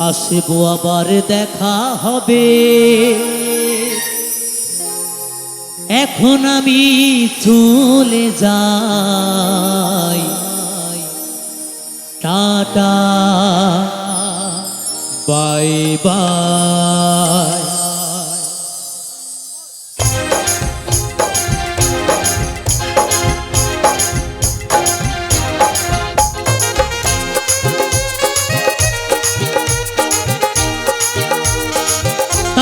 আসব আবার দেখা হবে। এখন আমি চলে যাই। টাটা বাই বাই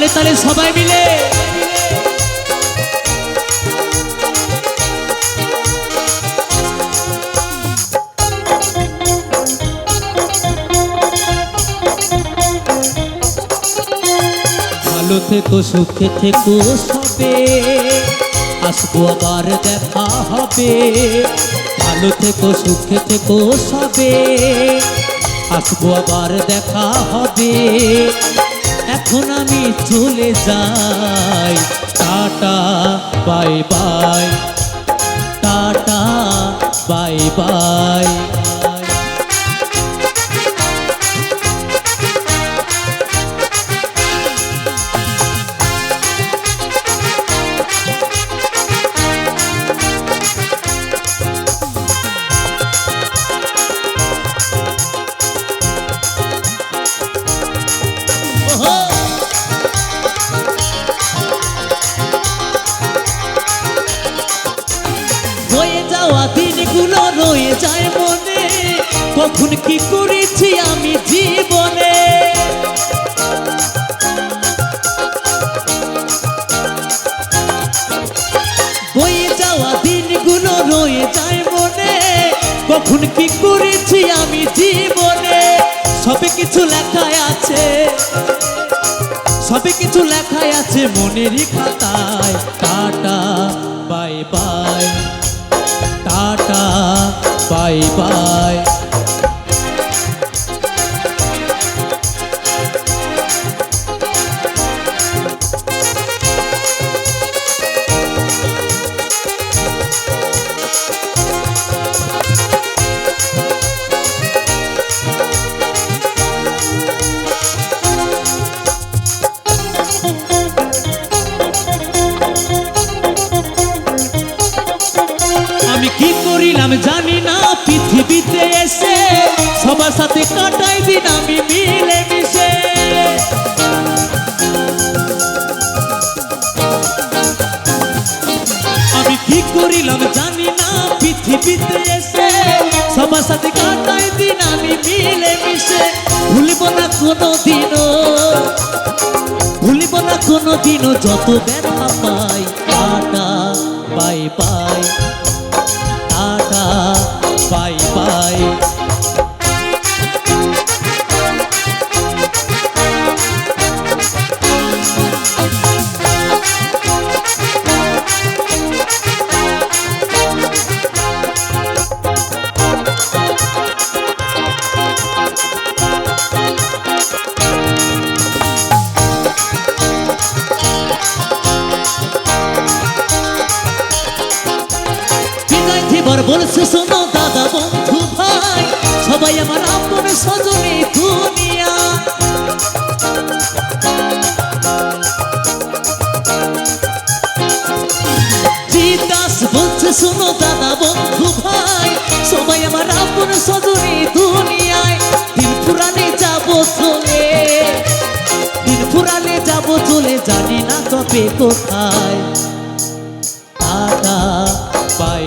তালে তালে সবাই মিলে। থেকো, সুখে থেকো সবে। আসব আবার দেখা হবে। ভালো থেকো, সুখে থেকো সবে। আসব আবার দেখা হবে। এখন আমি চলে যাই। Tata bye bye. Tata bye bye. রয়ে যায় মনে। কখন কি করেছি আমি জীবনে? বয়ে যাওয়া দিনগুলো রয়ে যায় মনে। কখন কি করেছি আমি জীবনে? সবে কিছু লেখায় আছে। সবে কিছু লেখায় আছে মনেরই খাতায়। Tata, bye bye. Tata. Bye bye আমি কি জানি না। পৃথিবীতে এসে সবার সাথে কাটাই দিন, আমি মিলে মিশে। আমি কি করিলাম জানি না, পৃথিবীতে এসে সবার সাথে কাটাই দিন, আমি মিলে মিশে। ভুলিব না কোনো দিনও ভুলিব না কোনো যত ব্যথা পাই টাটা বাই বাই থেবার বলছে, শোনো দাদা বন্ধু ভাই, সবাই আমার আপন সজনে দুনিয়া। জিদাস বলছে শোনো দাদা বন্ধু ভাই, সবাই আমার আপন সজনে দুনিয়ায়, দিন পুরানে যাব চলে। দিন পুরানে যাব চলে, জানি না তবে কোথায়।